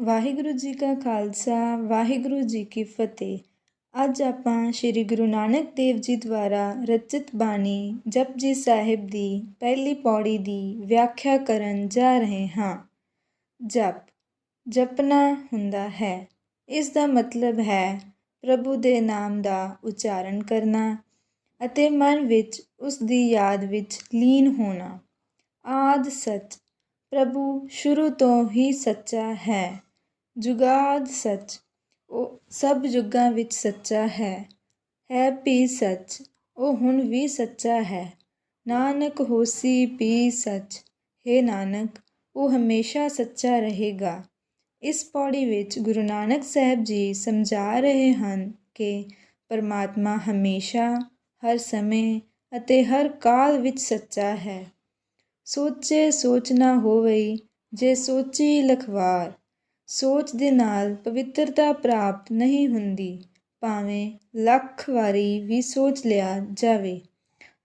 ਵਾਹਿਗੁਰੂ ਜੀ ਕਾ ਖਾਲਸਾ, ਵਾਹਿਗੁਰੂ ਜੀ ਕੀ ਫਤਿਹ। ਅੱਜ ਆਪਾਂ ਸ੍ਰੀ ਗੁਰੂ ਨਾਨਕ ਦੇਵ ਜੀ ਦੁਆਰਾ ਰਚਿਤ ਬਾਣੀ ਜਪਜੀ ਸਾਹਿਬ ਦੀ ਪਹਿਲੀ ਪੌੜੀ ਦੀ ਵਿਆਖਿਆ ਕਰਨ ਜਾ ਰਹੇ ਹਾਂ। ਜਪ, ਜਪਣਾ ਹੁੰਦਾ ਹੈ। ਇਸ ਦਾ ਮਤਲਬ ਹੈ ਪ੍ਰਭੂ ਦੇ ਨਾਮ ਦਾ ਉਚਾਰਨ ਕਰਨਾ ਅਤੇ ਮਨ ਵਿੱਚ ਉਸ ਦੀ ਯਾਦ ਵਿੱਚ ਲੀਨ ਹੋਣਾ। ਆਦ ਸੱਚ, ਪ੍ਰਭੂ ਸ਼ੁਰੂ ਤੋਂ ਹੀ ਸੱਚਾ ਹੈ। ਜੁਗਾਦ ਸੱਚ, ਉਹ ਸਭ ਯੁੱਗਾਂ ਵਿੱਚ ਸੱਚਾ ਹੈ ਹੈ ਪੀ ਸੱਚ, ਉਹ ਹੁਣ ਵੀ ਸੱਚਾ ਹੈ। ਨਾਨਕ ਹੋਸੀ ਪੀ ਸੱਚ, ਹੈ ਨਾਨਕ, ਉਹ ਹਮੇਸ਼ਾ ਸੱਚਾ ਰਹੇਗਾ। ਇਸ ਪੌੜੀ ਵਿੱਚ ਗੁਰੂ ਨਾਨਕ ਸਾਹਿਬ ਜੀ ਸਮਝਾ ਰਹੇ ਹਨ ਕਿ ਪਰਮਾਤਮਾ ਹਮੇਸ਼ਾ, ਹਰ ਸਮੇਂ ਅਤੇ ਹਰ ਕਾਲ ਵਿੱਚ ਸੱਚਾ ਹੈ। ਸੋਚੇ ਸੋਚ ਨਾ ਹੋਵਈ, ਜੇ ਸੋਚੀ ਲਖਵਾਰ ਸੋਚ ਦੇ ਨਾਲ ਪਵਿੱਤਰਤਾ ਪ੍ਰਾਪਤ ਨਹੀਂ ਹੁੰਦੀ, ਭਾਵੇਂ ਲੱਖ ਵਾਰੀ ਵੀ ਸੋਚ ਲਿਆ ਜਾਵੇ।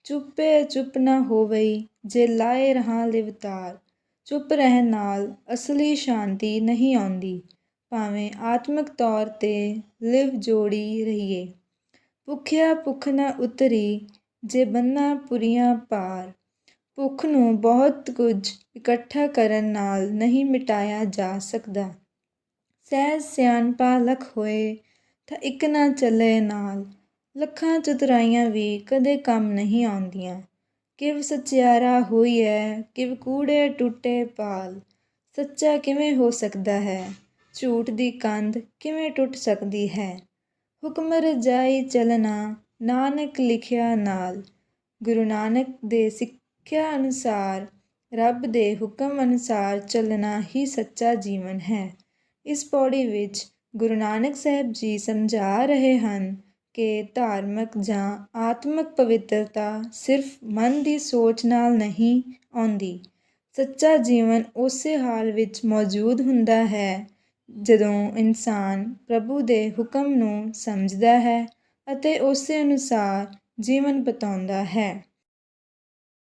ਚੁੱਪੇ ਚੁੱਪ ਨਾ ਹੋਵਈ ਜੇ ਲਾਏ ਰਹਾ ਲਿਵਤਾਰ। ਚੁੱਪ ਰਹਿਣ ਨਾਲ ਅਸਲੀ ਸ਼ਾਂਤੀ ਨਹੀਂ ਆਉਂਦੀ, ਭਾਵੇਂ ਆਤਮਿਕ ਤੌਰ ਤੇ ਲਿਵ ਜੋੜੀ ਰਹੀਏ। ਭੁੱਖਿਆ ਭੁੱਖ ਨਾ ਉਤਰੀ ਜੇ ਬੰਨਾ ਪੁਰੀਆਂ ਪਾਰ। ਭੁੱਖ ਨੂੰ ਬਹੁਤ ਕੁਝ ਇਕੱਠਾ ਕਰਨ ਨਾਲ ਨਹੀਂ ਮਿਟਾਇਆ ਜਾ ਸਕਦਾ। ਸਹਿਜ ਸਿਆਣਪਾ ਲਖ ਹੋਏ, ਤਾਂ ਇੱਕ ਨਾ ਚੱਲੇ ਨਾਲ। ਲੱਖਾਂ ਚਤੁਰਾਈਆਂ ਵੀ ਕਦੇ ਕੰਮ ਨਹੀਂ ਆਉਂਦੀਆਂ। ਕਿਵ ਸਚਿਆਰਾ ਹੋਈ ਹੈ ਕਿਵ ਕੂੜੇ ਟੁੱਟੇ ਪਾਲ। ਸੱਚਾ ਕਿਵੇਂ ਹੋ ਸਕਦਾ ਹੈ? ਝੂਠ ਦੀ ਕੰਧ ਕਿਵੇਂ ਟੁੱਟ ਸਕਦੀ ਹੈ? ਹੁਕਮ ਰਜਾਈ ਚਲਣਾ, ਨਾਨਕ ਲਿਖਿਆ ਨਾਲ। ਗੁਰੂ ਨਾਨਕ ਦੇ ਸਿੱਖਿਆ ਅਨੁਸਾਰ, ਰੱਬ ਦੇ ਹੁਕਮ ਅਨੁਸਾਰ ਚੱਲਣਾ ਹੀ ਸੱਚਾ ਜੀਵਨ ਹੈ। ਇਸ ਪੌੜੀ ਵਿੱਚ ਗੁਰੂ ਨਾਨਕ ਸਾਹਿਬ ਜੀ ਸਮਝਾ ਰਹੇ ਹਨ ਕਿ ਧਾਰਮਿਕ ਜਾਂ ਆਤਮਿਕ ਪਵਿੱਤਰਤਾ ਸਿਰਫ ਮਨ ਦੀ ਸੋਚ ਨਾਲ ਨਹੀਂ ਆਉਂਦੀ। ਸੱਚਾ ਜੀਵਨ ਉਸੇ ਹਾਲ ਵਿੱਚ ਮੌਜੂਦ ਹੁੰਦਾ ਹੈ ਜਦੋਂ ਇਨਸਾਨ ਪ੍ਰਭੂ ਦੇ ਹੁਕਮ ਨੂੰ ਸਮਝਦਾ ਹੈ ਅਤੇ ਉਸੇ ਅਨੁਸਾਰ ਜੀਵਨ ਬਤਾਉਂਦਾ ਹੈ।